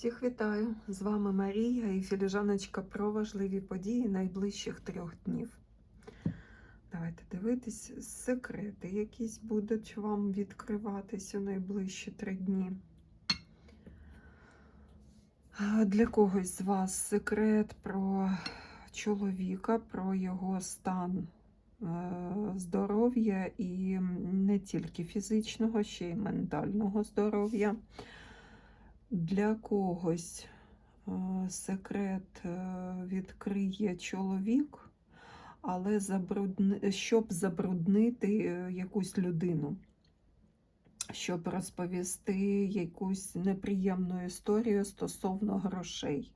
Всіх вітаю! З вами Марія і філіжаночка про важливі події найближчих трьох днів. Давайте дивитись, секрети якісь будуть вам відкриватись у найближчі три дні. Для когось з вас секрет про чоловіка, про його стан е, здоров'я і не тільки фізичного, ще й ментального здоров'я. Для когось е, секрет е, відкриє чоловік, але забрудни... щоб забруднити е, якусь людину, щоб розповісти якусь неприємну історію стосовно грошей.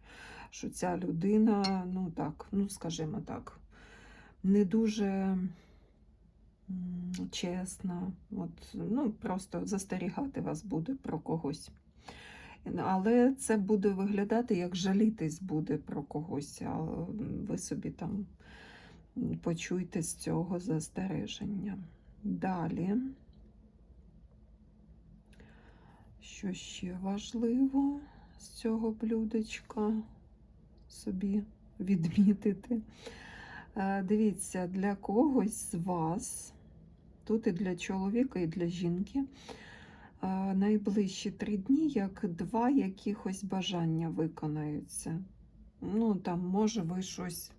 Що ця людина, ну так, ну скажімо так, не дуже чесна, от, ну просто застерігати вас буде про когось. Але це буде виглядати, як жалітись буде про когось, а ви собі там почуйте з цього застереження. Далі, що ще важливо з цього блюдечка собі відмітити. Е, Дивіться, для когось з вас, тут і для чоловіка, і для жінки найближчі три дні, як два якихось бажання виконаються. Ну, там, може, ви щось,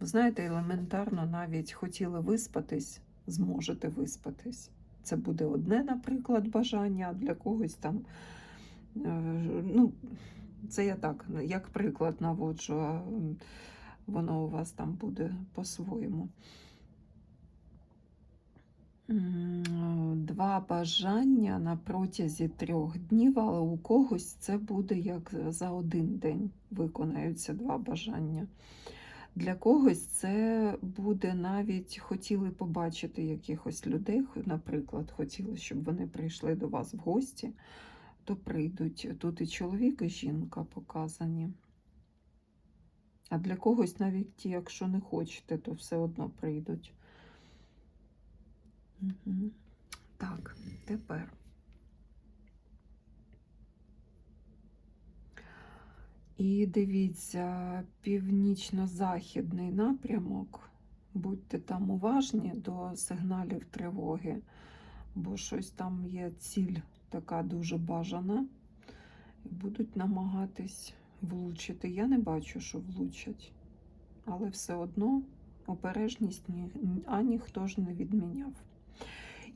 знаєте, елементарно навіть хотіли виспатись, зможете виспатись. Це буде одне, наприклад, бажання, для когось там, е, ну, це я так, як приклад наводжу, а воно у вас там буде по-своєму. Два бажання на протязі трьох днів, але у когось це буде як за один день виконаються два бажання. Для когось це буде навіть хотіли побачити якихось людей, наприклад, хотіли, щоб вони прийшли до вас в гості, то прийдуть. Тут і чоловік, і жінка показані. А для когось навіть ті, якщо не хочете, то все одно прийдуть. Так, тепер. І дивіться, північно-західний напрямок. Будьте там уважні до сигналів тривоги, бо щось там є ціль така дуже бажана. Будуть намагатись влучити. Я не бачу, що влучать, але все одно обережність ні, а ніхто ж не відміняв.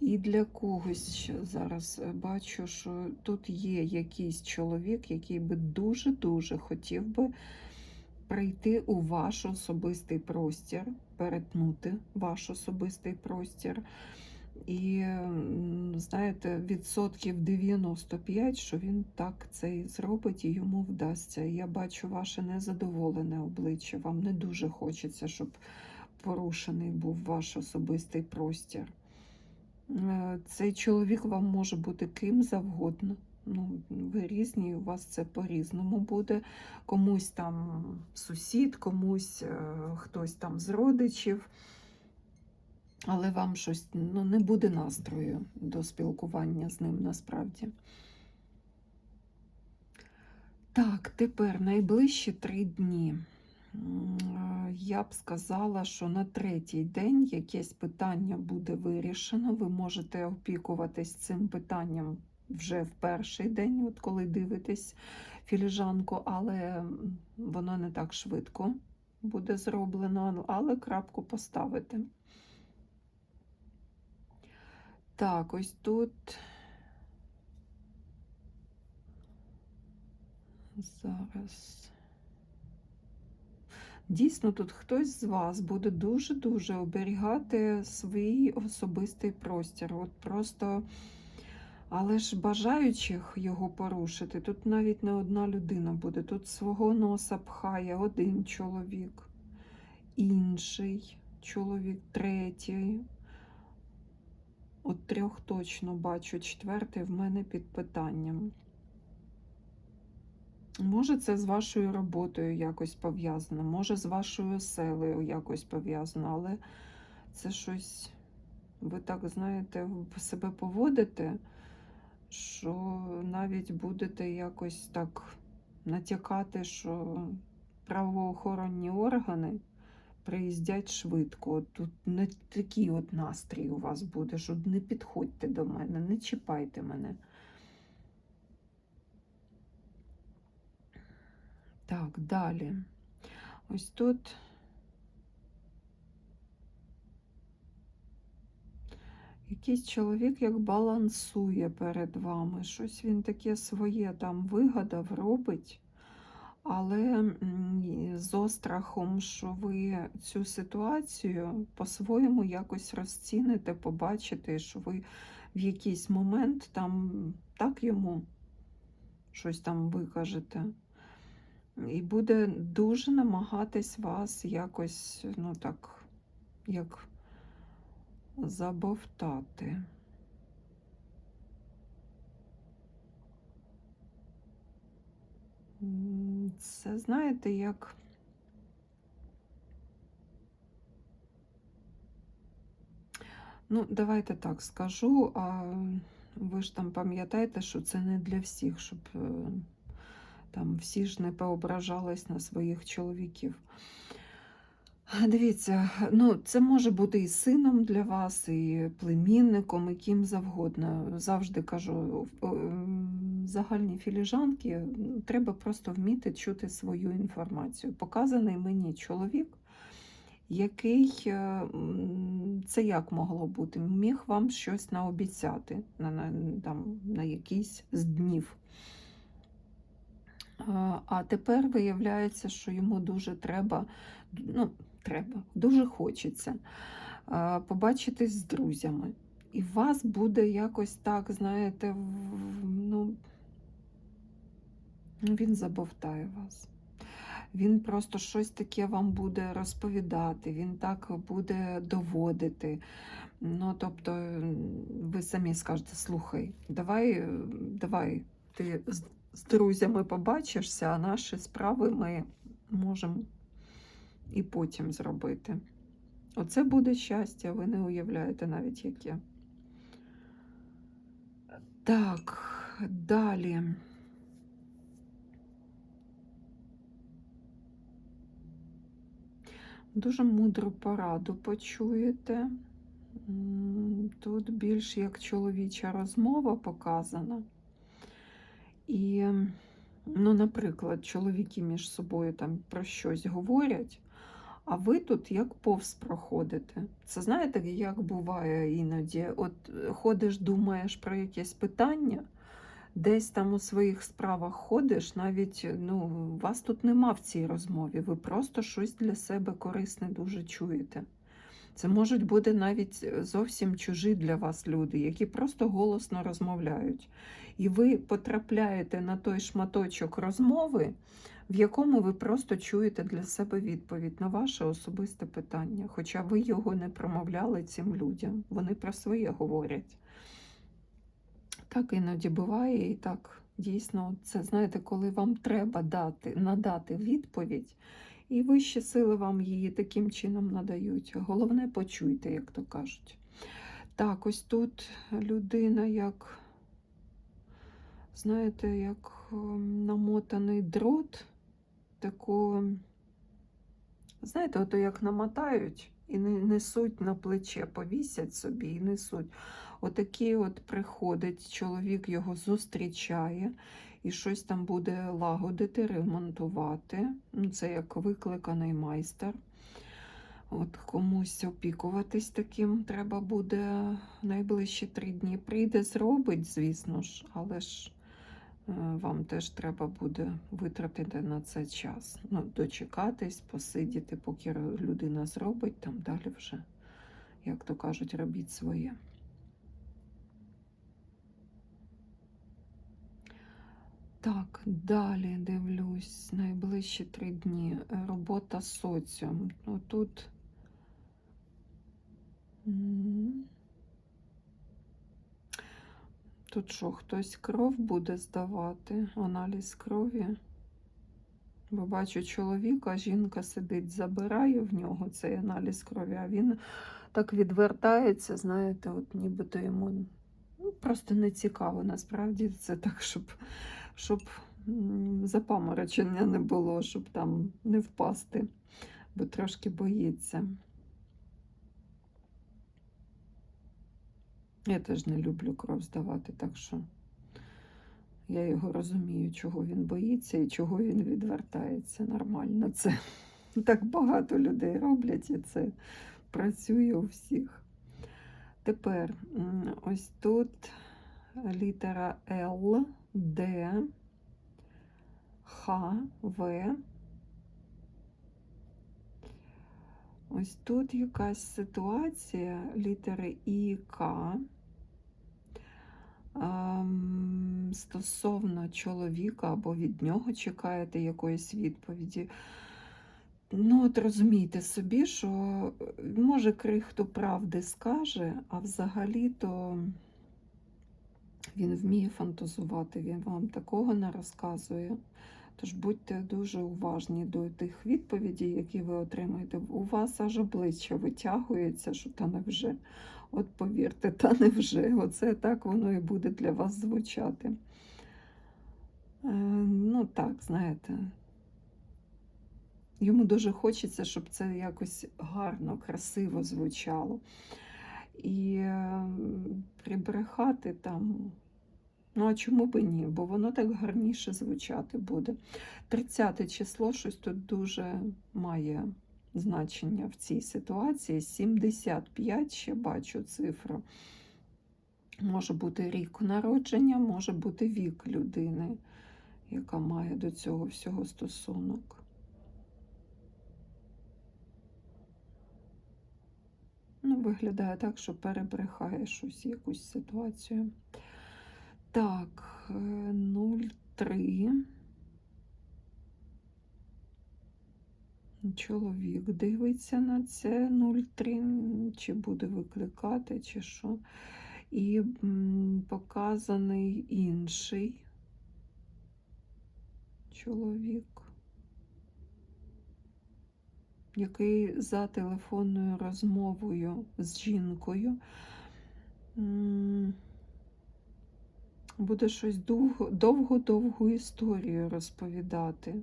І для когось зараз е, бачу, що тут є якийсь чоловік, який би дуже-дуже хотів би прийти у ваш особистий простір, перетнути ваш особистий простір. І, знаєте, відсотків 95, що він так це і зробить і йому вдасться. Я бачу ваше незадоволене обличчя. Вам не дуже хочеться, щоб порушений був ваш особистий простір. Е, цей чоловік вам може бути ким завгодно. Ну, Ви різні, у вас це по-різному буде. Комусь там сусід, комусь е, хтось там з родичів. Але вам щось ну, не буде настрою до спілкування з ним насправді. Так, тепер найближчі три дні. Я б сказала, що на третій день якесь питання буде вирішено. Ви можете опікуватись цим питанням вже в перший день, от коли дивитесь філіжанку, але воно не так швидко буде зроблено, але крапку поставити. Так, ось тут. Зараз. Дійсно, тут хтось з вас буде дуже-дуже оберігати свій особистий простір. От просто, але ж бажаючих його порушити, тут навіть не одна людина буде. Тут свого носа пхає один чоловік, інший чоловік, третій. От трьох точно бачу, четвертий в мене під питанням. Може, це з вашою роботою якось пов'язано, може, з вашою селею якось пов'язано, але це щось, ви так знаєте, себе поводите, що навіть будете якось так натякати, що правоохоронні органи приїздять швидко. Тут не такий от настрій у вас буде, що не підходьте до мене, не чіпайте мене. Так, далі. Ось тут. Якийсь чоловік як балансує перед вами. Щось він таке своє там вигадав, робить, але з острахом, що ви цю ситуацію по-своєму якось розціните, побачите, що ви в якийсь момент там так йому щось там викажете. І буде дуже намагатись вас якось, ну так, як забовтати. Це знаєте, як. Ну, давайте так скажу, а ви ж там пам'ятаєте, що це не для всіх, щоб е, там всі ж не поображались на своїх чоловіків. Дивіться, ну це може бути і сином для вас, і племінником, і ким завгодно. Завжди кажу, ем, загальні філіжанки треба просто вміти чути свою інформацію. Показаний мені чоловік, який е, це як могло бути? Міг вам щось наобіцяти на, на, там, на якийсь з днів. А тепер виявляється, що йому дуже треба, ну, треба, дуже хочеться побачитись з друзями. І вас буде якось так, знаєте, ну, ну, він забовтає вас. Він просто щось таке вам буде розповідати, він так буде доводити. Ну, тобто, ви самі скажете, слухай, давай, давай, ти з, друзями побачишся, а наші справи ми можемо і потім зробити. Оце буде щастя, ви не уявляєте навіть яке. Так, далі. Дуже мудру пораду почуєте. Тут більш як чоловіча розмова показана. І, ну, наприклад, чоловіки між собою там про щось говорять, а ви тут як повз проходите. Це знаєте, як буває іноді? От е, ходиш, думаєш про якесь питання, десь там у своїх справах ходиш, навіть ну, вас тут нема в цій розмові, ви просто щось для себе корисне дуже чуєте. Це можуть бути навіть е, зовсім чужі для вас люди, які просто голосно розмовляють. І ви потрапляєте на той шматочок розмови, в якому ви просто чуєте для себе відповідь на ваше особисте питання, хоча ви його не промовляли цим людям. Вони про своє говорять. Так іноді буває, і так дійсно, це знаєте, коли вам треба дати, надати відповідь, і вищі сили вам її таким чином надають. Головне, почуйте, як то кажуть. Так, ось тут людина як, знаєте, як ем, намотаний дрот, таку, знаєте, ото як намотають і несуть на плече, повісять собі і несуть. Отакий от приходить, чоловік його зустрічає і щось там буде лагодити, ремонтувати. Ну, Це як викликаний майстер. От комусь опікуватись таким треба буде найближчі три дні. Прийде, зробить, звісно ж, але ж е, вам теж треба буде витратити на це час. Ну, дочекатись, посидіти, поки людина зробить, там далі вже, як то кажуть, робіть своє. Так, далі дивлюсь, найближчі три дні. Е, Робота з соціум. Ну, тут. Тут що, хтось кров буде здавати, аналіз крові. Бо бачу чоловіка, жінка сидить, забирає в нього цей аналіз крові, а він так відвертається, знаєте, от нібито йому ну, просто не цікаво. Насправді це так, щоб, щоб запаморочення не було, щоб там не впасти, бо трошки боїться. Я теж не люблю кров здавати, так що я його розумію, чого він боїться і чого він відвертається. Нормально це. Так багато людей роблять, і це працює у всіх. Тепер ось тут літера Л, Д, Х, В. Ось тут якась ситуація літери І, К. Ем, Стосовно чоловіка або від нього чекаєте якоїсь відповіді. Ну, от розумійте собі, що е, може крихту правди скаже, а взагалі-то він вміє фантазувати, він вам такого не розказує. Тож будьте дуже уважні до тих відповідей, які ви отримаєте. У вас аж обличчя витягується, що та невже. От повірте, та невже. Оце так воно і буде для вас звучати. Е, ну так, знаєте. Йому дуже хочеться, щоб це якось гарно, красиво звучало. І е, прибрехати там. Ну, а чому би ні? Бо воно так гарніше звучати буде. 30 число щось тут дуже має значення в цій ситуації. 75 ще бачу цифру. Може бути рік народження, може бути вік людини, яка має до цього всього стосунок. Ну, виглядає так, що перебрехає щось, якусь ситуацію. Так, е, 0,3. Чоловік дивиться на це 0,3, чи буде викликати, чи що. І показаний інший чоловік, який за телефонною розмовою з жінкою. буде щось довго- довго-довгу історію розповідати.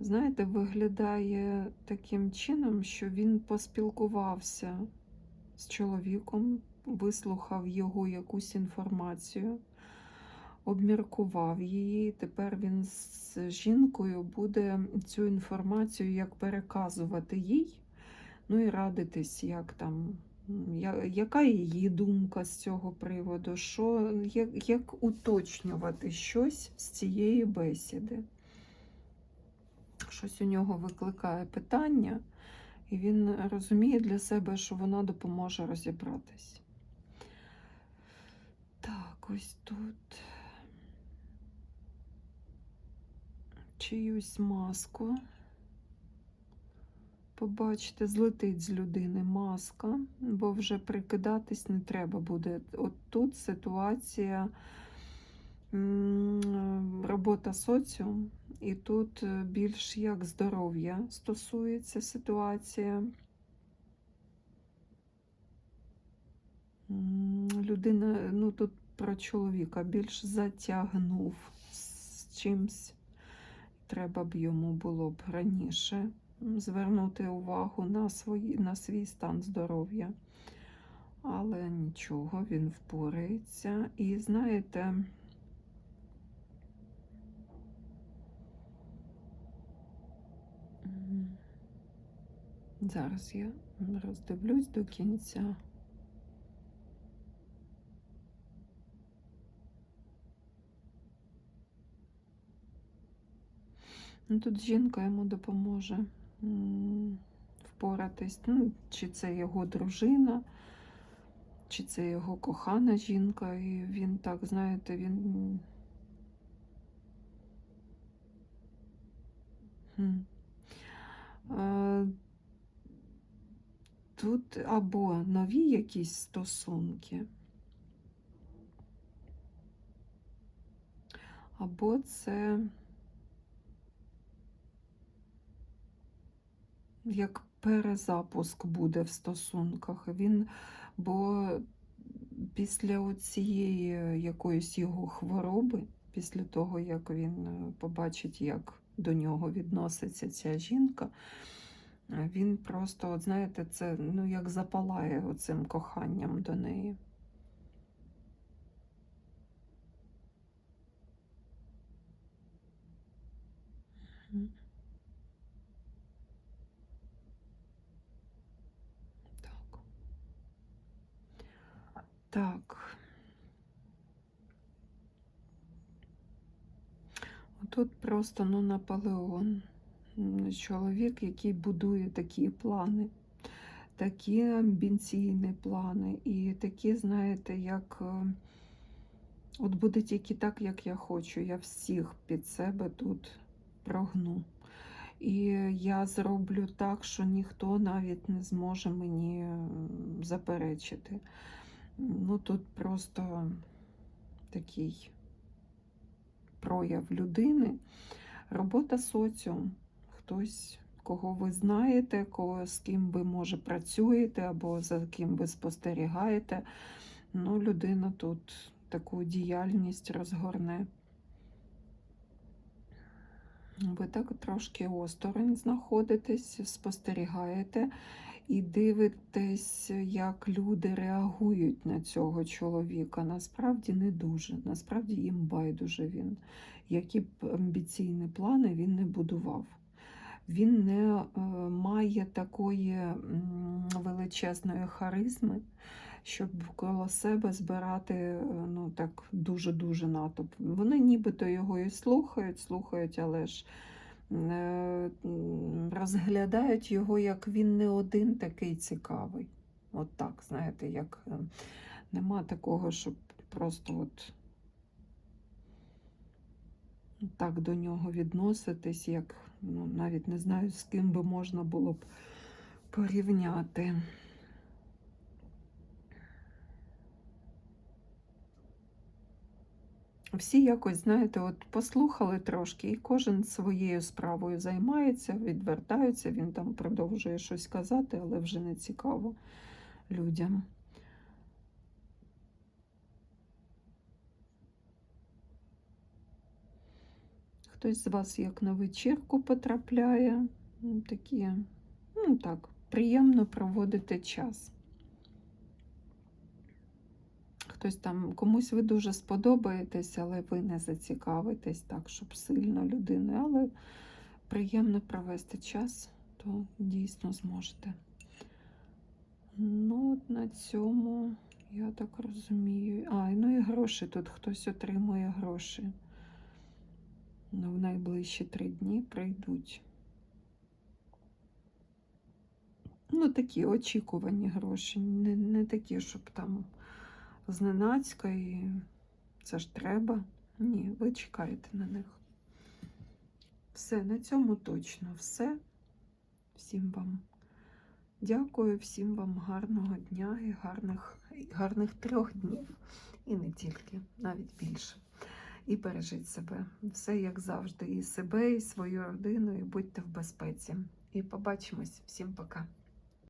Знаєте, виглядає таким чином, що він поспілкувався з чоловіком, вислухав його якусь інформацію, обміркував її. Тепер він з жінкою буде цю інформацію як переказувати їй, ну і радитись, як там Яка її думка з цього приводу? Що, як, як уточнювати щось з цієї бесіди? Щось у нього викликає питання, і він розуміє для себе, що вона допоможе розібратись. Так, ось тут чиюсь маску. Побачите, злетить з людини маска, бо вже прикидатись не треба буде. От тут ситуація робота соціум, і тут е, більш як здоров'я стосується ситуація. Людина, ну тут про чоловіка більш затягнув з чимсь. Треба б йому було б раніше звернути увагу на, свої, на свій стан здоров'я. Але нічого, він впорається. І знаєте, зараз я роздивлюсь до кінця. Ну, тут жінка йому допоможе впоратись. Ну, чи це його дружина, чи це його кохана жінка, і він так, знаєте, він. Е, Тут або нові якісь стосунки, або це як перезапуск буде в стосунках. Він, бо після цієї якоїсь його хвороби, після того, як він е, побачить, як до нього відноситься ця жінка, е, він просто, от знаєте, це ну, як запалає оцим коханням до неї. Мгм. Так. Тут просто ну, Наполеон. Чоловік, який будує такі плани, такі амбіційні плани, і такі, знаєте, як е, от буде тільки так, як я хочу. Я всіх під себе тут прогну. І я зроблю так, що ніхто навіть не зможе мені заперечити. Ну, тут просто такий прояв людини. Робота соціум. Хтось, кого ви знаєте, кого, з ким ви, може, працюєте, або за ким ви спостерігаєте. Ну, людина тут таку діяльність розгорне. Ви так трошки осторонь знаходитесь, спостерігаєте і дивитесь, як люди реагують на цього чоловіка. Насправді не дуже. Насправді їм байдуже він. Які б амбіційні плани він не будував. Він не е, має такої величезної харизми, щоб коло себе збирати е, ну, так дуже-дуже натовп. Вони нібито його і слухають, слухають, але ж розглядають його, як він не один такий цікавий. От так, знаєте, як е, нема такого, щоб просто от так до нього відноситись, як ну, навіть не знаю, з ким би можна було б порівняти. Всі якось, знаєте, от послухали трошки, і кожен своєю справою займається, відвертаються, він там продовжує щось казати, але вже не цікаво людям. Хтось з вас як на вечірку потрапляє, такі, ну так, приємно проводити час. Хтось там, комусь ви дуже сподобаєтесь, але ви не зацікавитесь так, щоб сильно людини, але приємно провести час, то дійсно зможете. Ну, от на цьому, я так розумію. А, ну і гроші тут хтось отримує гроші. Ну, в найближчі три дні прийдуть. Ну, такі очікувані гроші, не, не такі, щоб там зненацька і це ж треба. Ні, ви чекаєте на них. Все, на цьому точно все. Всім вам дякую, всім вам гарного дня і гарних, гарних трьох днів. І не тільки, навіть більше. І бережіть себе. Все як завжди, і себе, і свою родину, і будьте в безпеці. І побачимось. Всім пока.